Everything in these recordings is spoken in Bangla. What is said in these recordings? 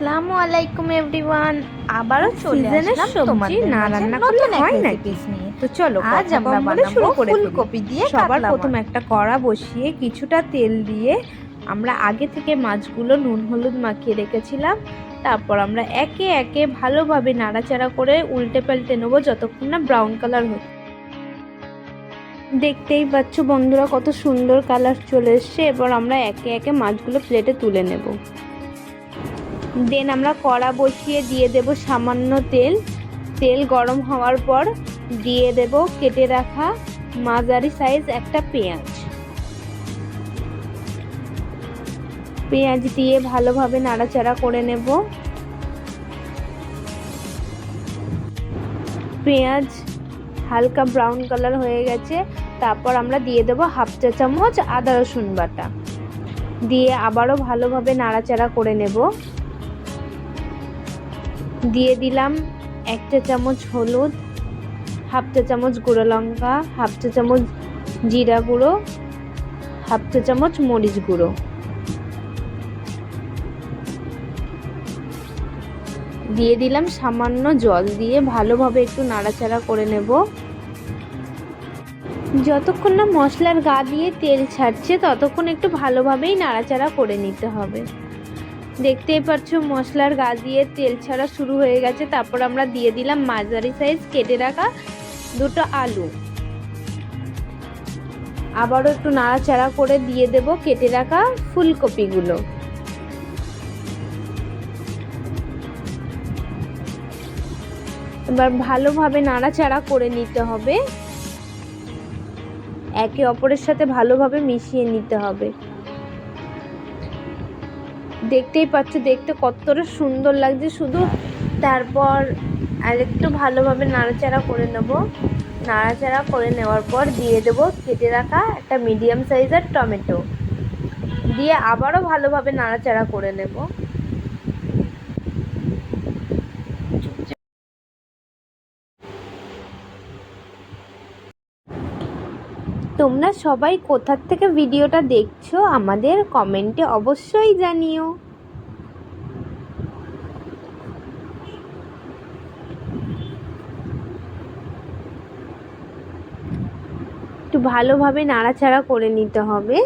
আসসালামু আলাইকুম এভরিওয়ান। আবারও চলে সিজনের আসলাম সবজি তোমাদের না রান্না করলে হয় নিয়ে। তো চলো আজ আমরা বানাবো শুরু করে ফুলকপি দিয়ে সবার প্রথমে একটা কড়া বসিয়ে কিছুটা তেল দিয়ে আমরা আগে থেকে মাছগুলো নুন হলুদ মাখিয়ে রেখেছিলাম। তারপর আমরা একে একে ভালোভাবে নাড়াচাড়া করে উল্টে পাল্টে নেব যতক্ষণ না ব্রাউন কালার হচ্ছে। দেখতেই পাচ্ছ বন্ধুরা কত সুন্দর কালার চলে এসছে। এবার আমরা একে একে মাছগুলো প্লেটে তুলে নেব। দেন আমরা কড়া বসিয়ে দিয়ে দেব সামান্য তেল। তেল গরম হওয়ার পর দিয়ে দেব কেটে রাখা মাঝারি সাইজ একটা পেঁয়াজ। পেঁয়াজ দিয়ে ভালোভাবে নাড়াচাড়া করে নেব। পেঁয়াজ হালকা ব্রাউন কালার হয়ে গেছে। তারপর আমরা দিয়ে দেব হাফ চা চামচ আদা রসুন বাটা। দিয়ে আবারও ভালোভাবে নাড়াচাড়া করে নেব। দিয়ে দিলাম এক চা চামচ হলুদ, হাফ চা চামচ গুঁড়ো লঙ্কা, হাফ চা চামচ জিরা গুঁড়ো, হাফ চা চামচ মরিচ গুঁড়ো। দিয়ে দিলাম সামান্য জল দিয়ে ভালোভাবে একটু নাড়াচাড়া করে নেব। যতক্ষণ না মশলার গা দিয়ে তেল ছাড়ছে, ততক্ষণ একটু ভালোভাবেই নাড়াচাড়া করে নিতে হবে। দেখতেই পাচ্ছ, মশলার গা দিয়ে তেল ছাড়া শুরু হয়ে গেছে। তারপর আমরা দিয়ে দিলাম মাঝারি সাইজ কেটে রাখা দুটো আলু। আবারও একটু নাড়াচাড়া করে দিয়ে দেব কেটে রাখা ফুলকপিগুলো। এবার ভালোভাবে নাড়াচাড়া করে নিতে হবে। একে অপরের সাথে ভালোভাবে মিশিয়ে নিতে হবে। দেখতেই পাচ্ছ, দেখতে কতটা সুন্দর লাগছে। শুধু তারপর আর একটু ভালোভাবে নাড়াচাড়া করে নেব। নাড়াচাড়া করে নেওয়ার পর দিয়ে দেব কেটে রাখা একটা মিডিয়াম সাইজের টমেটো। দিয়ে আবারও ভালোভাবে নাড়াচাড়া করে নেব। তোমরা সবাই কোথার থেকে ভিডিওটা দেখছ আমাদের কমেন্টে অবশ্যই জানিও। একটু ভালোভাবে নাড়াচাড়া করে নিতে হবে।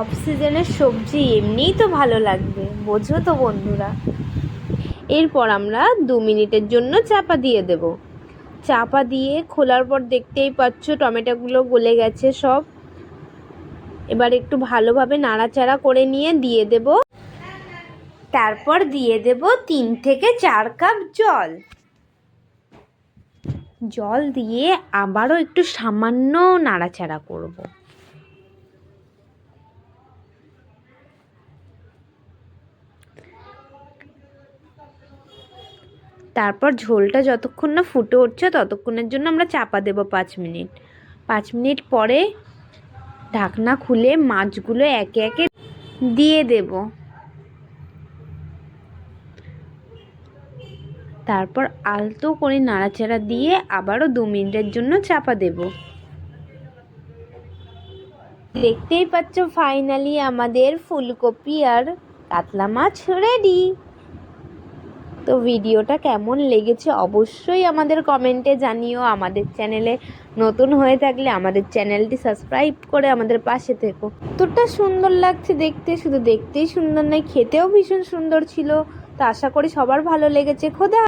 অফ সিজনের সবজি এমনিই তো ভালো লাগবে, বোঝো তো বন্ধুরা। এরপর আমরা দু মিনিটের জন্য চাপা দিয়ে দেব। চাপা দিয়ে খোলার পর দেখতেই পাচ্ছ টমেটোগুলো গলে গেছে সব। এবার একটু ভালোভাবে নাড়াচাড়া করে নিয়ে দিয়ে দেব। তারপর দিয়ে দেব তিন থেকে চার কাপ জল। জল দিয়ে আবারও একটু সামান্য নাড়াচাড়া করব। তারপর ঝোলটা যতক্ষণ না ফুটে উঠছে ততক্ষণের জন্য আমরা চাপা দেব পাঁচ মিনিট। পাঁচ মিনিট পরে ঢাকনা খুলে মাছগুলো একে একে দিয়ে দেব। তারপর আলতো করে নাড়াচাড়া দিয়ে আবারও দু মিনিটের জন্য চাপা দেব। দেখতেই পাচ্ছ ফাইনালি আমাদের ফুলকপি আর কাতলা মাছ রেডি তো ভিডিওটা কেমন লেগেছে অবশ্যই আমাদের কমেন্টে জানিও। আমাদের চ্যানেলে নতুন হয়ে থাকলে আমাদের চ্যানেলটি সাবস্ক্রাইব করে আমাদের পাশে থেকো। তোরটা সুন্দর লাগছে দেখতে, শুধু দেখতেই সুন্দর নয়, খেতেও ভীষণ সুন্দর ছিল। তো আশা করি সবার ভালো লেগেছে। খোদা